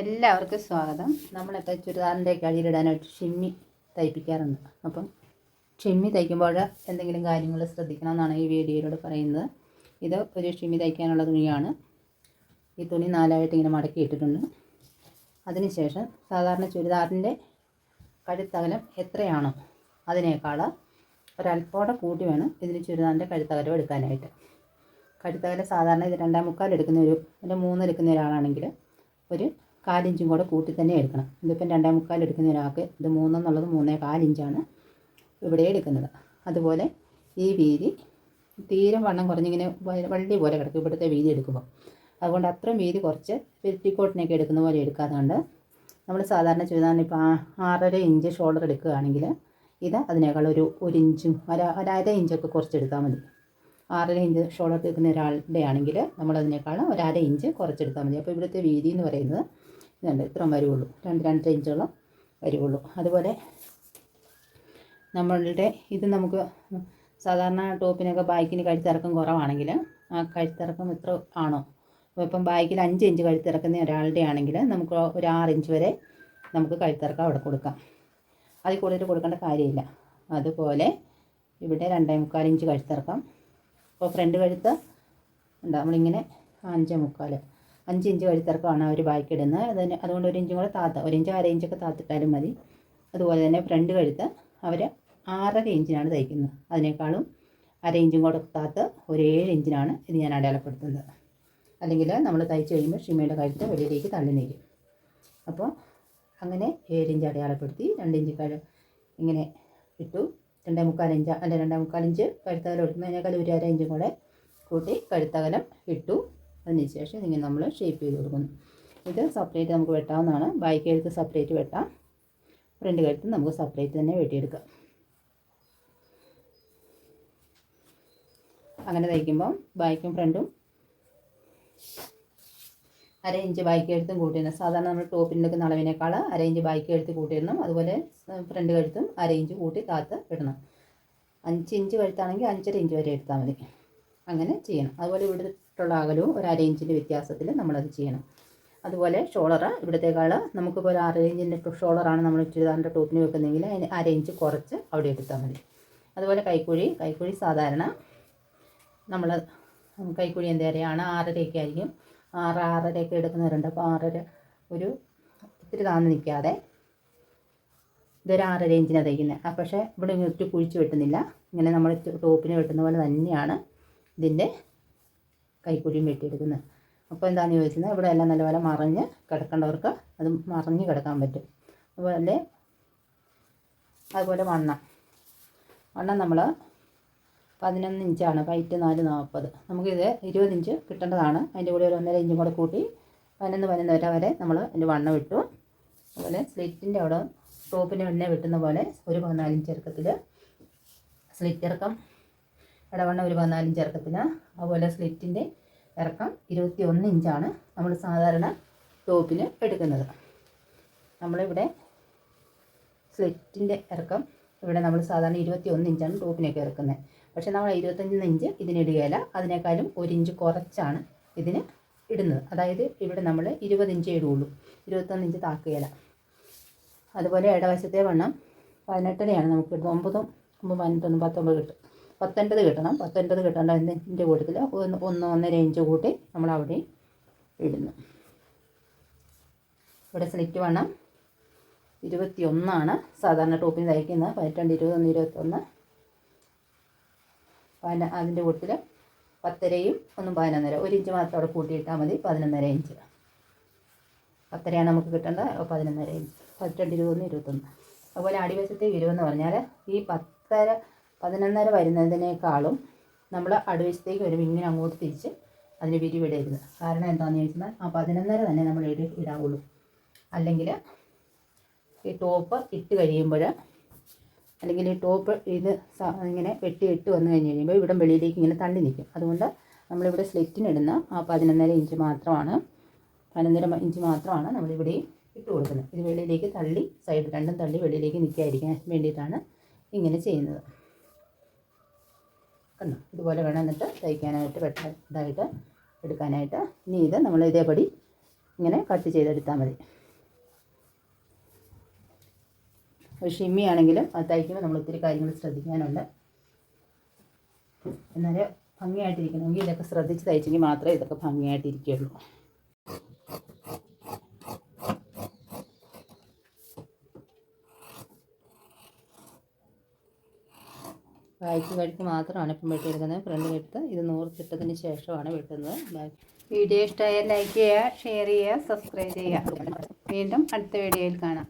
എല്ലാവർക്കും സ്വാഗതം. നമ്മളിപ്പോൾ ചുരിദാറിന്റെ കഴിയിലിടാനായിട്ട് ഷിമ്മി തയ്പ്പിക്കാറുണ്ട്. അപ്പം ഷിമ്മി തയ്ക്കുമ്പോൾ എന്തെങ്കിലും കാര്യങ്ങൾ ശ്രദ്ധിക്കണം എന്നാണ് ഈ വീഡിയോയിലൂടെ പറയുന്നത്. ഇത് ഒരു ഷിമ്മി തയ്ക്കാനുള്ള തുണിയാണ്. ഈ തുണി നാലായിട്ട് ഇങ്ങനെ മടക്കി ഇട്ടിട്ടുണ്ട്. അതിനുശേഷം സാധാരണ ചുരിദാറിന്റെ കഴുത്തകലം എത്രയാണോ അതിനേക്കാൾ ഒരൽപ്പോടെ കൂട്ടി വേണം ഇതിന് ചുരിദാറിന്റെ കഴുത്തകലം എടുക്കാനായിട്ട്. കഴുത്തകലം സാധാരണ ഇത് രണ്ടാം മുക്കാൽ എടുക്കുന്ന ഒരു അല്ലെങ്കിൽ മൂന്ന് എടുക്കുന്ന ഒരാളാണെങ്കിൽ ഒരു കാലിഞ്ചും കൂടെ കൂട്ടി തന്നെ എടുക്കണം. ഇതിപ്പം രണ്ടേ മുക്കാൽ എടുക്കുന്ന ഇത് മൂന്നെന്നുള്ളത് മൂന്നേ കാലിഞ്ചാണ് ഇവിടെ എടുക്കുന്നത്. അതുപോലെ ഈ വീതി തീരം വണ്ണം കുറഞ്ഞിങ്ങനെ വള്ളി പോലെ കിടക്കും ഇവിടുത്തെ വീതി എടുക്കുമ്പോൾ അതുകൊണ്ട് അത്രയും വീതി കുറച്ച് പെറ്റിക്കോട്ടിനൊക്കെ എടുക്കുന്ന പോലെ എടുക്കാതുകൊണ്ട് നമ്മൾ സാധാരണ ചുരിദാറിന് ഇപ്പോൾ ആറര ഇഞ്ച് ഷോൾഡർ എടുക്കുകയാണെങ്കിൽ ഇത് അതിനേക്കാൾ ഒരു ഒരു ഇഞ്ചും ഒര ഒരര ഇഞ്ചൊക്കെ കുറച്ചെടുത്താൽ മതി. ആറര ഇഞ്ച് ഷോൾഡർ എടുക്കുന്ന ഒരാളുടെ ആണെങ്കിൽ നമ്മളതിനേക്കാൾ ഒരര ഇഞ്ച് കുറച്ചെടുത്താൽ മതി. അപ്പോൾ ഇവിടുത്തെ വീതി എന്ന് പറയുന്നത് ഇതുണ്ട്. ഇത്രയും വരുള്ളൂ രണ്ട് രണ്ടര ഇഞ്ചോളം വരുള്ളൂ അതുപോലെ നമ്മളുടെ ഇത് നമുക്ക് സാധാരണ ടോപ്പിനൊക്കെ ബാക്കിന് കഴുത്തിറക്കം കുറവാണെങ്കിൽ ആ കഴുത്തിറക്കം ഇത്ര ആണോ? ഇപ്പം ബാക്കിൽ അഞ്ച് ഇഞ്ച് കഴുത്തിറക്കുന്ന ഒരാളുടെ ആണെങ്കിൽ നമുക്ക് ഒരു ആറ് ഇഞ്ച് വരെ നമുക്ക് കഴുത്തിറക്കം അവിടെ കൊടുക്കാം. അതിൽ കൂടുതൽ കൊടുക്കേണ്ട കാര്യമില്ല. അതുപോലെ ഇവിടെ രണ്ടേ മുക്കാൽ ഇഞ്ച് കഴുത്തിറക്കാം. അപ്പോൾ ഫ്രണ്ട് കഴുത്ത് ഉണ്ട്? നമ്മളിങ്ങനെ അഞ്ചേ മുക്കാൽ അഞ്ച് ഇഞ്ച് കഴുത്തിറക്കമാണ് അവർ ബാക്കി ഇടുന്നത് അതിന് അതുകൊണ്ട് ഒരു ഇഞ്ചും കൂടെ താത്ത ഒരു ഇഞ്ച് അര ഇഞ്ചൊക്കെ താത്തിട്ടാലും മതി. അതുപോലെ തന്നെ ഫ്രണ്ട് കഴുത്ത് അവർ ആറര ഇഞ്ചിനാണ് തയ്ക്കുന്നത്. അതിനേക്കാളും അര ഇഞ്ചും കൂടെ താത്ത് ഒരു ഏഴ് ഇഞ്ചിനാണ് ഇത് ഞാൻ അടയാളപ്പെടുത്തുന്നത്. അല്ലെങ്കിൽ നമ്മൾ തയ്ച്ച് കഴിയുമ്പോൾ ഷിമയുടെ കഴുത്ത് വെളിയിലേക്ക് തള്ളി നിൽക്കും അപ്പോൾ അങ്ങനെ ഏഴ് ഇഞ്ച് അടയാളപ്പെടുത്തി രണ്ട് ഇഞ്ച് കഴ ഇങ്ങനെ ഇട്ടു. രണ്ടേ മുക്കാൽ ഇഞ്ച് അല്ല രണ്ടേ മുക്കാൽ ഇഞ്ച് കഴുത്തകലം എടുക്കുന്നതിനേക്കാൾ ഒരു അര ഇഞ്ചും കൂടെ കൂട്ടി കഴുത്തകലം ഇട്ടു. അതിനുശേഷം ഇതിങ്ങനെ നമ്മൾ ഷേപ്പ് ചെയ്ത് കൊടുക്കുന്നു. ഇത് സെപ്പറേറ്റ് നമുക്ക് വെട്ടാവുന്നതാണ്. ബാക്ക് കഴുത്ത് സെപ്പറേറ്റ് വെട്ടാം. ഫ്രണ്ട് കഴുത്ത് നമുക്ക് സെപ്പറേറ്റ് തന്നെ വെട്ടിയെടുക്കാം. അങ്ങനെ തയ്ക്കുമ്പം ബാക്കും ഫ്രണ്ടും അര ഇഞ്ച് ബാക്കി കഴുത്തും കൂട്ടിയിരുന്നു സാധാരണ നമ്മൾ ടോപ്പിന്റെ ഒക്കെ അളവിനേക്കാൾ അര ഇഞ്ച് ബാക്കി കഴുത്ത് കൂട്ടിയിരുന്നു അതുപോലെ ഫ്രണ്ട് കഴുത്തും അര ഇഞ്ച് കൂട്ടി താത്ത് ഇടണം. അഞ്ച് ഇഞ്ച് കഴുത്താണെങ്കിൽ അഞ്ചര ഇഞ്ച് വരെ എടുത്താൽ മതി. അങ്ങനെ ചെയ്യണം. അതുപോലെ ഇവിടുത്തുള്ള അകലവും ഒരു അര ഇഞ്ചിന്റെ വ്യത്യാസത്തിൽ നമ്മളത് ചെയ്യണം. അതുപോലെ ഷോളർ ഇവിടത്തേക്കാൾ നമുക്കിപ്പോൾ ഒരു അര ഇഞ്ചിന്റെ ഷോളറാണ് നമ്മൾ ചുരിദാറിന്റെ ടോപ്പിന് വെക്കുന്നതെങ്കിൽ അതിന് അര ഇഞ്ച് കുറച്ച് അവിടെ എടുത്താൽ മതി. അതുപോലെ കൈക്കുഴി കൈക്കുഴി സാധാരണ നമ്മൾ കൈക്കുഴി എന്താ പറയുകയാണ് ആറരയൊക്കെ ആയിരിക്കും. ആറ് ആറരയൊക്കെ എടുക്കുന്നവരുണ്ട്. അപ്പോൾ ആറര ഒരു ഇത്തിരി താന്ന് നിൽക്കാതെ ഇതൊരു ആറര ഇഞ്ചിനാണ് തയ്ക്കുന്നത്. പക്ഷേ ഇവിടെ ഒറ്റ കുഴിച്ച് വെട്ടുന്നില്ല. ഇങ്ങനെ നമ്മൾ ടോപ്പിന് വെട്ടുന്ന പോലെ തന്നെയാണ് ഇതിന്റെ കൈക്കുഴിയും വെട്ടിയെടുക്കുന്നത് അപ്പോൾ എന്താണെന്ന് ചോദിക്കുന്നത്? ഇവിടെ എല്ലാം നല്ലപോലെ മറിഞ്ഞ് കിടക്കേണ്ടവർക്ക് അത് മറിഞ്ഞ് കിടക്കാൻ പറ്റും. അതുപോലെ അതുപോലെ വണ്ണം. വണ്ണം നമ്മൾ പതിനൊന്ന് ഇഞ്ചാണ്. പൈറ്റ് നാല് നാൽപ്പത്. നമുക്കിത് ഇരുപത് ഇഞ്ച് കിട്ടേണ്ടതാണ്. അതിന്റെ കൂടെ ഒരു ഒന്നര ഇഞ്ചും കൂടെ കൂട്ടി പതിനൊന്ന് പതിനൊന്നര വരെ വരെ നമ്മൾ അതിന്റെ വണ്ണം ഇട്ടു. അതുപോലെ സ്ലിറ്റിന്റെ അവിടെ ടോപ്പിന്റെ എണ്ണ വെട്ടുന്ന പോലെ ഒരു പതിനാലിഞ്ച് ഇറക്കത്തിൽ സ്ലിറ്റ് ഇറക്കം ഇടവണ്ണം ഒരു പതിനാലിഞ്ച് ഇറക്കത്തില്ല അതുപോലെ സ്ലിറ്റിന്റെ ഇറക്കം ഇരുപത്തി ഒന്ന് ഇഞ്ചാണ് നമ്മൾ സാധാരണ ടോപ്പിന് എടുക്കുന്നത്. നമ്മളിവിടെ സ്ലിറ്റിന്റെ ഇറക്കം ഇവിടെ നമ്മൾ സാധാരണ ഇരുപത്തി ഒന്ന് ഇഞ്ചാണ് ടോപ്പിനൊക്കെ ഇറക്കുന്നത്. പക്ഷേ നമ്മൾ ഇരുപത്തഞ്ച് ഇഞ്ച് ഇതിനിടുകയില്ല അതിനേക്കാളും ഒരു ഇഞ്ച് കുറച്ചാണ് ഇതിന് ഇടുന്നത്. അതായത് ഇവിടെ നമ്മൾ ഇരുപത് ഇഞ്ചേ ഇടുകയുള്ളൂ. ഇരുപത്തൊന്ന് ഇഞ്ച് താക്കുകയില്ല. അതുപോലെ ഇടവശത്തെ വണ്ണം പതിനെട്ടരയാണ്. നമുക്ക് ഒമ്പതും ഒമ്പത് പതിനെട്ടൊന്നും പത്തൊമ്പത് കിട്ടും. പത്തൊൻപത് കിട്ടണം. പത്തൊൻപത് കിട്ടേണ്ടതിന്റെ കൂട്ടത്തിൽ ഒന്ന് ഒന്ന് ഒന്നര ഇഞ്ച് കൂട്ടി നമ്മൾ അവിടെ ഇടുന്നു. ഇവിടെ സ്ലിറ്റ് വണ്ണം ഇരുപത്തി ഒന്നാണ് സാധാരണ ടോപ്പിന് തയ്ക്കുന്നത് പതിനെട്ട് ഇരുപത്തൊന്ന് ഇരുപത്തൊന്ന്. പതിന അതിന്റെ കൂട്ടത്തിൽ പത്തരയും ഒന്നും പതിനൊന്നര. ഒരു ഇഞ്ച് മാത്രം അവിടെ കൂട്ടിയിട്ടാൽ മതി പതിനൊന്നര ഇഞ്ച്. പത്തരയാണ് നമുക്ക് കിട്ടേണ്ടത് അപ്പോൾ പതിനൊന്നര ഇഞ്ച്. പന്ത്രണ്ട് ഇരുപത്തൊന്ന് ഇരുപത്തൊന്ന്. അതുപോലെ അടിവശത്തെ വിരുവെന്ന് പറഞ്ഞാൽ ഈ പത്തര പതിനൊന്നര വരുന്നതിനേക്കാളും നമ്മൾ അടുവശത്തേക്ക് വരുമ്പോൾ ഇങ്ങനെ അങ്ങോട്ട് തിരിച്ച് അതിന് വിരിവിടരുത്. കാരണം എന്താണെന്ന് ചോദിച്ചാൽ ആ പതിനൊന്നര തന്നെ നമ്മൾ ഇട ഇടാവുള്ളൂ. അല്ലെങ്കിൽ ഈ ടോപ്പ് ഇട്ട് കഴിയുമ്പോൾ അല്ലെങ്കിൽ ഈ ടോപ്പ് ഇത് ഇങ്ങനെ വെട്ടി ഇട്ട് വന്നു കഴിഞ്ഞ് കഴിയുമ്പോൾ ഇവിടെ വെളിയിലേക്ക് ഇങ്ങനെ തള്ളി നിൽക്കും. അതുകൊണ്ട് നമ്മളിവിടെ സ്ലിറ്റിനിടുന്ന ആ പതിനൊന്നര ഇഞ്ച് മാത്രമാണ് പതിനൊന്നര ഇഞ്ച് മാത്രമാണ് നമ്മളിവിടെ ഇട്ട് കൊടുക്കുന്നത്. ഇത് വെളിയിലേക്ക് തള്ളി സൈഡ് രണ്ടും തള്ളി വെളിയിലേക്ക് നിൽക്കാതിരിക്കാൻ വേണ്ടിയിട്ടാണ് ഇങ്ങനെ ചെയ്യുന്നത്. കണ്ടോ ഇതുപോലെ വേണം എന്നിട്ട് തയ്ക്കാനായിട്ട് പെട്ട ഇതായിട്ട് എടുക്കാനായിട്ട്. ഇനി ഇത് നമ്മൾ ഇതേപടി ഇങ്ങനെ കട്ട് ചെയ്തെടുത്താൽ മതി. ഒരു ഷിമ്മി ആണെങ്കിലും അത് തയ്ക്കുമ്പോൾ നമ്മൾ ഒത്തിരി കാര്യങ്ങൾ ശ്രദ്ധിക്കാനുണ്ട്. എന്നാലേ ഭംഗിയായിട്ടിരിക്കണമെങ്കിൽ ഇതൊക്കെ ശ്രദ്ധിച്ച് തയ്ച്ചെങ്കിൽ മാത്രമേ ഇതൊക്കെ ഭംഗിയായിട്ടിരിക്കുകയുള്ളൂ. ബാക്ക് കഴിച്ച് മാത്രമാണ് ഇപ്പം വെട്ടിയെടുക്കുന്നത് ഫ്രണ്ട് എടുത്ത് ഇത് നൂറിട്ടിട്ടതിന് ശേഷമാണ് വെട്ടുന്നത്. വീഡിയോ ഇഷ്ടമായാൽ ലൈക്ക് ചെയ്യുക ഷെയർ ചെയ്യുക സബ്സ്ക്രൈബ് ചെയ്യുക. വീണ്ടും അടുത്ത വീഡിയോയിൽ കാണാം.